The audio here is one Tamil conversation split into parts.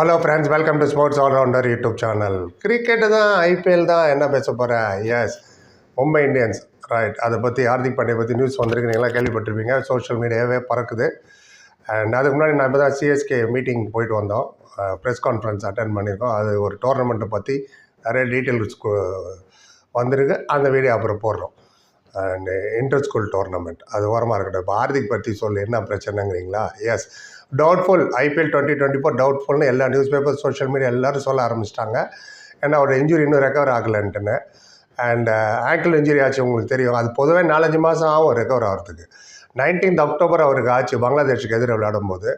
Hello friends welcome to sports allrounder YouTube channel cricket தான் ஐபிஎல் தான் என்ன பேச போகிறேன் எஸ் மும்பை இந்தியன்ஸ் ரைட் அதை பற்றி ஹார்திக் பாண்டியை பற்றி நியூஸ் வந்திருக்கு நீங்களாம் கேள்விப்பட்டிருப்பீங்க. சோஷியல் மீடியாவே பறக்குது. அண்ட் அதுக்கு முன்னாடி நம்ம தான் சிஎஸ்கே மீட்டிங் போயிட்டு வந்தோம். ப்ரெஸ் கான்ஃபரன்ஸ் அட்டன் பண்ணியிருக்கோம். அது ஒரு டோர்னமெண்ட்டை பற்றி நிறைய டீட்டெயில்ஸ் வந்திருக்கு. அந்த வீடியோ அப்புறம் போடுறோம். அண்ட் இன்டர் ஸ்கூல் டோர்னமெண்ட் அது ஓரமாக இருக்கட்டும். இப்போ ஹார்திக் பற்றி சொல்லு என்ன பிரச்சனைங்கிறீங்களா? Yes doubtful IPL twenty twenty four டவுட்ஃபுல்னு எல்லா நியூஸ் பேப்பர் சோஷியல் மீடியா எல்லோரும் சொல்ல ஆரம்பிச்சிட்டாங்க. ஏன்னா அவரோட இன்ஜுரி இன்னும் ரெக்கவர் ஆகலன்ட்டுன்னு. அண்ட் ஆங்கிள் இன்ஜுரி ஆச்சு உங்களுக்கு தெரியும். அது பொதுவே நாலஞ்சு மாதம் ஆகும் ரெக்கவர் ஆகிறதுக்கு. நைன்டீன்த் அக்டோபர் அவருக்கு ஆச்சு பங்களாதேஷுக்கு எதிராக விளையாடும்போது.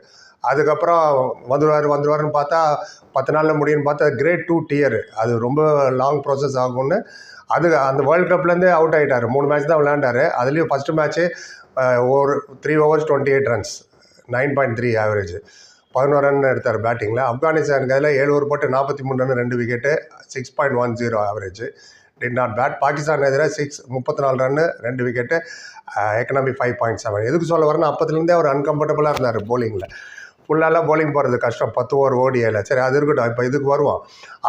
அதுக்கப்புறம் வந்துடுவார் வந்துடுவார்னு பார்த்தா பத்து நாளில் முடியும்னு பார்த்தா கிரேட் டூ டியர் அது ரொம்ப லாங் ப்ராசஸ் ஆகும்னு. அது அந்த வேர்ல்ட் கப்லேருந்தே அவுட் ஆகிட்டார் மூணு மேட்ச் தான் விளையாண்டாரு. அதுலேயும் ஃபஸ்ட்டு மேட்ச்சு uh, ஒரு three overs twenty eight runs nine point three average பதினோரு ரன் எடுத்தார் பேட்டிங்கில் ஆப்கானிஸ்தானுக்கு அதில் ஏழு ஓவர் போட்டு நாற்பத்தி மூணு ரன் ரெண்டு wicket six point one zero average did not bat Pakistan எதிராக சிக்ஸ் முப்பத்தி நாலு ரன்னு ரெண்டு wicket economy five point seven எதுக்கு சொல்ல வரேன்னா அப்போத்துலேருந்தே அவர் அன்கம்ஃபர்டபுளாக இருந்தார் போலிங்கில் ஃபுல்லாலாம் போலிங் போகிறது கஷ்டம். பத்து ஓவர் ஓடியில். சரி அது இருக்கட்டும். இப்போ இதுக்கு வருவோம்.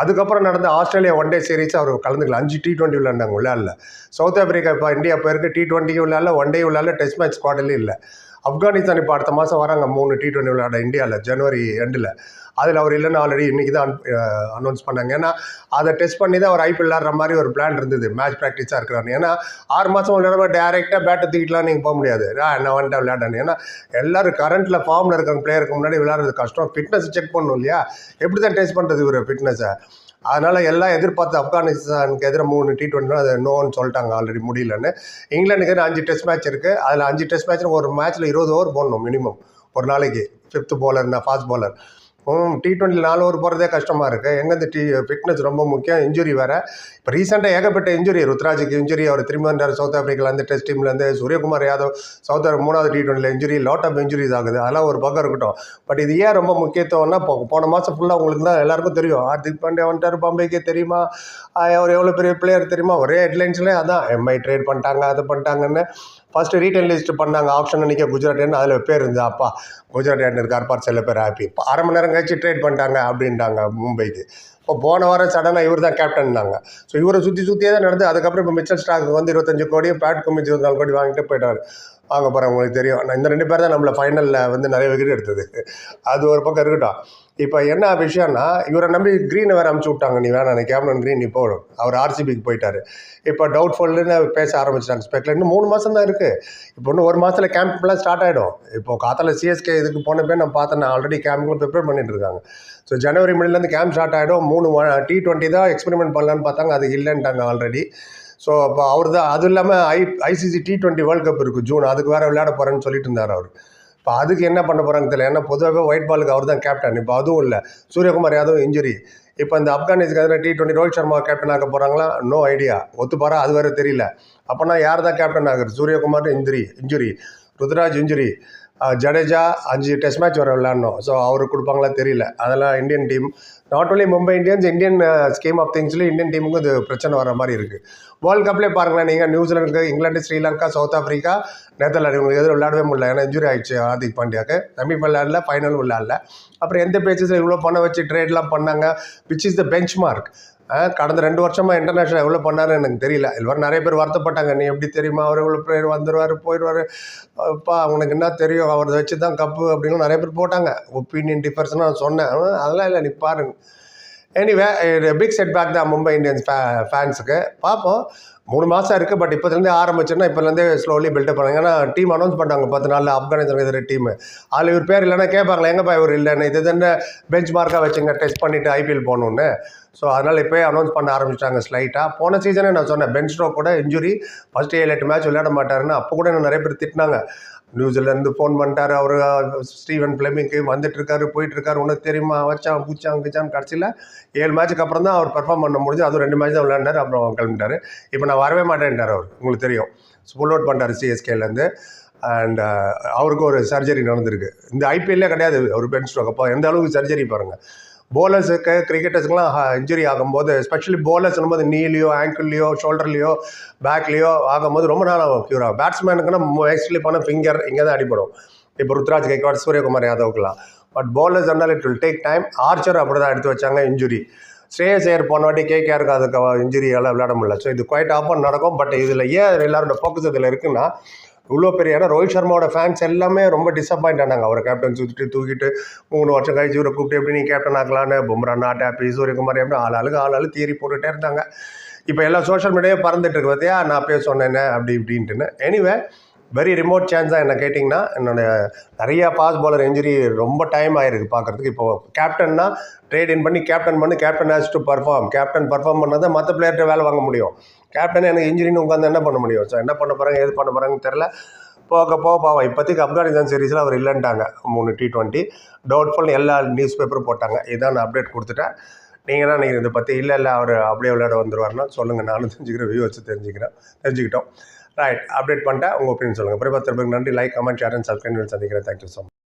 அதுக்கப்புறம் நடந்த ஆஸ்திரேலியா ஒன் டே சீரிஸ் அவர் கலந்துக்கல. அஞ்சு டி டுவெண்ட்டி விளையாண்டாங்க விளையாடல. சவுத் ஆப்பிரிக்கா இப்போ இந்தியா போயிருக்கு. டி டுவெண்ட்டிக்கு உள்ளால ஒன் டே விளையாடல. டெஸ்ட் மேட்ச் ஸ்குவாட்லேயும் இல்லை. ஆப்கானிஸ்தான் இப்போ அடுத்த மாதம் வராங்க மூணு டி டுவெண்ட்டி விளையாட இந்தியாவில் ஜனவரி எண்டில் அதில் அவர் இல்லைன்னு ஆல்ரெடி இன்றைக்கி தான் அனௌன்ஸ் பண்ணாங்க. ஏன்னா அதை டெஸ்ட் பண்ணி தான் அவர் ஐபிஎல் விளாட்ற மாதிரி ஒரு பிளான் இருந்தது. மேட்ச் ப்ராக்டிஸாக இருக்கிறாங்க ஏன்னா ஆறு மாதம் விளையாட டேரெக்டாக பேட்டை தூக்கிட்டுலாம் நீங்கள் போக முடியாது. என்ன நான் வந்துட்டு விளையாடணும் ஏன்னா எல்லோரும் கரண்ட்டில் ஃபார்மில் இருக்கிற பிளேயருக்கு முன்னாடி விளையாடுறது கஷ்டம். ஃபிட்னஸ் செக் பண்ணணும் இல்லையா? எப்படி தான் டெஸ்ட் பண்ணுறது இவர் ஃபிட்னஸை அதனால் எல்லாம் எதிர்பார்த்து ஆப்கானிஸ்தானுக்கு எதிராக மூணு டி ட்வெண்ட்டி அது நோன்னு சொல்லிட்டாங்க ஆல்ரெடி முடியலன்னு. இங்கிலாந்துக்கு அஞ்சு டெஸ்ட் மேட்ச் இருக்குது அதில் அஞ்சு டெஸ்ட் மேட்ச்சில் ஒரு மேட்ச்சில் இருபது ஓவர் போடணும் மினிமம் ஒரு நாளைக்கு fifth bowler fast bowler T twenty நாலு ஓவர் போகிறதே கஷ்டமாக இருக்குது எங்கேருந்து டி ஃபிட்னஸ் ரொம்ப முக்கியம். இன்ஜுரி வேறு. இப்போ ரீசெண்டாக ஏகப்பட்ட இன்ஜுரி ருத்ராஜுக்கு இன்ஜுரி அவர் திரும்பி வந்தார் சவுத் ஆஃப்ரிக்காலேருந்து டெஸ்ட் டீம்லேருந்து சூரியகுமார் யாதவ் சவுத் மூணாவது டி டுவெண்ட்டியில் இன்ஜுரி லாட் ஆஃப் இன்ஜுரிஸ் ஆகுது. அதெல்லாம் ஒரு பக்கம் இருக்கட்டும். பட் இது ஏன் ரொம்ப முக்கியத்துவம்னா இப்போ போன மாதம் ஃபுல்லாக உங்களுக்கு தான் எல்லாருக்கும் தெரியும். ஹார்திக் பாண்டியா வந்துட்டார் பாம்பேக்கே தெரியுமா? அவர் எவ்வளோ பெரிய பிளேயர் தெரியுமா? ஒரே ஹெட்லைன்ஸ்லேயே அதான். எம்ஐ ட்ரேட் பண்ணிட்டாங்க அது பண்ணிட்டாங்கன்னு. ஃபஸ்ட்டு ரீட்டைல் லிஸ்ட் பண்ணாங்க ஆப்ஷன் அன்றைக்கி குஜராத் ஏன்னு அதில் பேர் இருந்தது அப்பா. குஜராத் ஏன் இருக்கார் பார் சில பேர் ஹாப்பி இப்போ அரை மணி நேரம் கழிச்சு ட்ரேட் பண்ணிட்டாங்க அப்படின்ட்டாங்க மும்பைக்கு. இப்போ போன வாரம் சடனாக இவர் தான் கேப்டன்னாங்க ஸோ இவரை சுற்றி சுற்றியே தான் நடந்து அதுக்கப்புறம் இப்போ மிச்சல் ஸ்டாக் வந்து இருபத்தஞ்சு கோடி பேட் குமிச்சு இருபத்தி நாலு கோடி வாங்கிட்டு போயிட்டார். வாங்க போகிறேன் உங்களுக்கு தெரியும். நான் இந்த ரெண்டு பேர் தான் நம்மளை ஃபைனலில் வந்து நிறைய விக்கெட் எடுத்தது. அது ஒரு பக்கம் இருக்கட்டும். இப்போ என்ன விஷயம்னா இவரை நம்பி க்ரீனை வேறு அமுச்சு விட்டாங்க நீ வேணாம் நீ கேப்டன் க்ரீன் நீ போகணும் அவர் ஆர்சிபிக்கு போயிட்டார். இப்போ டவுட்ஃபுல்லுன்னு பேச ஆரம்பிச்சிட்டாங்க. ஸ்பெக்கில் இன்னும் மூணு மாதம் தான் இருக்குது இப்போ இன்னும் ஒரு மாதத்தில் கேம்ப்லாம் ஸ்டார்ட் ஆகிடும் இப்போ காத்தால சிஎஸ்கே இதுக்கு போன பேர் நான் பார்த்தேன் நான் ஆல்ரெடி கேம்ப்லாம் ப்ரிப்பேர் பண்ணிட்டு இருக்காங்க. ஸோ ஜனவரி மணிலேருந்து கேம்ப் ஸ்டார்ட் ஆகிடும் மூணு டி டுவெண்ட்டி தான் எக்ஸ்பெரிமெண்ட் பண்ணலான்னு பார்த்தாங்க. அது இல்லைன்ட்டாங்க ஆல்ரெடி ஸோ அப்போ அவர் தான் அதுவும் இல்லாமல் I ICC T twenty world cup இருக்குது ஜூன் அதுக்கு வேறு விளையாட போகிறேன்னு சொல்லிட்டு இருந்தார் அவர். இப்போ அதுக்கு என்ன பண்ண போகிறாங்க தெரியல. ஏன்னா பொதுவாகவே ஒயிட் பாலுக்கு அவர் தான் கேப்டன் இப்போ அதுவும் இல்லை. சூரியகுமார் யாதவ் இன்ஜுரி இப்போ இந்த ஆப்கானிஸ்க்கு எதிராக T twenty Rohit Sharma captain ஆக போகிறாங்களா நோ ஐடியா ஒத்துப்பாரா? அது வேறு தெரியல. அப்போனா யார் தான் கேப்டன் ஆகுறது? Suryakumar injury injury Ruturaj injury Jadeja அஞ்சு டெஸ்ட் மேட்ச் வர விளாட்ணும் ஸோ அவருக்கு கொடுப்பாங்களா தெரியல. அதெல்லாம் Indian team not only Mumbai Indians Indian scheme of திங்ஸ்லேயும் Indian டீமுக்கும் இது பிரச்சனை வர மாதிரி இருக்குது வேர்ல்ட் கப்லேயே பாருங்களேன் நீங்கள் New Zealand England Sri Lanka South Africa Netherlands இவங்களுக்கு எதிரும் விளையாடவே முடியல. ஏன்னா இன்ஜுரி ஆயிடுச்சு ஹார்திக் பாண்டியாக்கு. செமி விளையாடல ஃபைனலும் விளையாடல. அப்புறம் எந்த பேச்சஸில் இவ்வளோ பணம் வச்சு ட்ரேட்லாம் பண்ணாங்க? Which is the benchmark கடந்த ரெண்டு வருஷமாக இன்டர்நேஷனல் எவ்வளோ பண்ணாருன்னு எனக்கு தெரியல. இதுவரை நிறைய பேர் வருத்தப்பட்டாங்க. நீ எப்படி தெரியுமா? அவர் இவ்வளோ பேர் வந்துடுவார் போயிடுவார் அப்பா உனக்கு என்ன தெரியும்? அவர் வச்சு தான் கப்பு அப்படின்னு நிறைய பேர் போட்டாங்க. ஒப்பீனியன் டிஃபர்ஸ்னு நான் சொன்னேன். அதெல்லாம் இல்லை நீ பாருங்க. எனிவே பிக் செட் பேக் தான் மும்பை இந்தியன்ஸ் ஃபே ஃபேன்ஸுக்கு பார்ப்போம் மூணு மாதம் இருக்குது பட் இப்போதுலேருந்து ஆரம்பிச்சுன்னா இப்போலேருந்தே ஸ்லோலி பில்டப் பண்ணாங்க ஏன்னா டீம் அனௌன்ஸ் பண்ணாங்க பத்து நாளில் ஆப்கானிஸ்தான் எதிர டீம் அதில் இவர் பேர் இல்லைன்னா கேட்பாங்களே எங்கப்பா இவர் இல்லைன்னு? இது தானே பெஞ்ச் மார்க்காக வச்சுங்க டெஸ்ட் பண்ணிவிட்டு ஐபிஎல் போகணுன்னு ஸோ அதனால் இப்போயே அனௌன்ஸ் பண்ண ஆரம்பிச்சிட்டாங்க ஸ்லைட்டாக போன சீசனே நான் சொன்னேன் பென் ஸ்ட்ரோக் கூட இன்ஜுரி ஃபஸ்ட் ஏழு எட்டு மேட்ச் விளையாட மாட்டாருன்னு அப்போ கூட என்ன நிறைய பேர் திட்டினாங்க. நியூசிலேருந்து ஃபோன் பண்ணிட்டாரு. அவர் ஸ்டீவன் ஃப்ளெமிங்க்கு வந்துட்டு இருக்காரு போயிட்டு இருக்காரு உனக்கு தெரியுமா? வச்சான் பூச்சான் கிச்சான் கடைசியில் ஏழு மேட்ச்சுக்கு அப்புறம் தான் அவர் பெர்ஃபார்ம் பண்ண முடிஞ்சு அதுவும் ரெண்டு மேட்ச் தான் விளையாண்டார் அப்புறம் கிளம்பிட்டாரு. இப்போ நான் வரவே மாட்டேன்ட்டார் அவர் உங்களுக்கு தெரியும். புல் அவுட் பண்ணிட்டார் சிஎஸ்கேலேருந்து அண்ட் அவருக்கு ஒரு சர்ஜரி நடந்திருக்கு. இந்த ஐபிஎல்லே கிடையாது ஒரு பென் ஸ்ட்ரோக் அப்போ எந்த அளவுக்கு சர்ஜரி பாருங்கள் போலர்ஸுக்கு கிரிக்கெட்டர்ஸுக்குலாம் இன்ஜுரி ஆகும்போது ஸ்பெஷலி போலர்ஸ்னும் போது நீலையோ ஆங்கிள்லையோ ஷோல்டர்லையோ பேக்லேயோ ஆகும்போது ரொம்ப நாள் ஆகும் க்யூர் ஆகும் பேட்ஸ்மேனுக்குன்னா மோஸ்ட்லி பண்ண ஃபிங்கர் இங்கே தான் அடிபடும். இப்போ ருத்ராஜ் கைக்வாட் சூரியகுமார் யாதவுக்குலாம் பட் போலர்ஸ் இருந்தால் it will take time Archer அப்படி தான் எடுத்து வச்சாங்க இன்ஜுரி ஸ்ரேயஸ் ஐயர் போன வாட்டி கேகேஆருக்கு அதுக்கு இன்ஜுரியெல்லாம் விளையாட முடியல. ஸோ இது குவைட் ஆஃபன் நடக்கும். பட் இதில் ஏன் எல்லாரோட ஃபோக்கஸ் இதில் இருக்குன்னா இவ்வளோ பெரிய ஏன்னா ரோஹித் சர்மாவோட ஃபேன்ஸ் எல்லாமே ரொம்ப டிசப்பாயிண்ட் ஆனாங்க. அவர் கேப்டன் சுற்றிட்டு தூக்கிட்டு மூணு வருஷம் கழிச்சு இவரை கூப்பிட்டு எப்படி நீ கேப்டன் ஆக்கலான்னு பும்ரா நாட் ஹாப்பி சூரியகுமார் எப்படி ஆள் ஆளுக்கு ஆள் ஆளு தீரி போட்டுகிட்டே இருந்தாங்க. இப்போ எல்லா சோஷியல் மீடியாவே பறந்துட்டு இருக்கு பார்த்தியா நான் அப்பயே சொன்னேனே அப்படி இப்படின்ட்டுன்னு. எனிவே வெரி ரிமோட் சான்ஸாக என்ன கேட்டிங்கன்னா என்னோட நிறையா பாஸ் பாலர் இன்ஜுரி ரொம்ப டைம் ஆயிருக்கு பார்க்குறதுக்கு இப்போ கேப்டன்னா ட்ரேட் இன் பண்ணி கேப்டன் பண்ணி captain has to perform captain perform பண்ணால் தான் மற்ற பிளேயர்கிட்ட வேலை வாங்க முடியும். கேப்டன் எனக்கு இன்ஜுரின்னு உட்காந்து என்ன பண்ண முடியும்? ஸோ என்ன பண்ண போகிறாங்க எது பண்ண போகிறாங்கன்னு தெரில போக போக பாவம் இப்போதைக்கு ஆப்கானிஸ்தான் சீரீஸில் அவர் இல்லைன்ட்டாங்க. மூணு டி டுவெண்ட்டி டவுட்ஃபுல் எல்லா நியூஸ் பேப்பரும் போட்டாங்க. இதான் நான் அப்டேட் கொடுத்துட்டேன். நீங்கள் தான் நீங்கள் இதை பற்றி இல்லை இல்லை அவர் அப்படியே விளையாட வந்துருவார்னா சொல்லுங்கள் நானும் தெரிஞ்சுக்கிறேன் வியூ வச்சு தெரிஞ்சுக்கிறேன். தெரிஞ்சுக்கிட்டோம். ரைட் அப்டேட் பண்ணிட்டேன். உங்கள் ஒப்பீனியன் சொல்லுங்கள் அப்புறம் பத்து பேருக்கு நன்றி. Like comment share and subscribe சந்திக்கிறேன். Thank you so much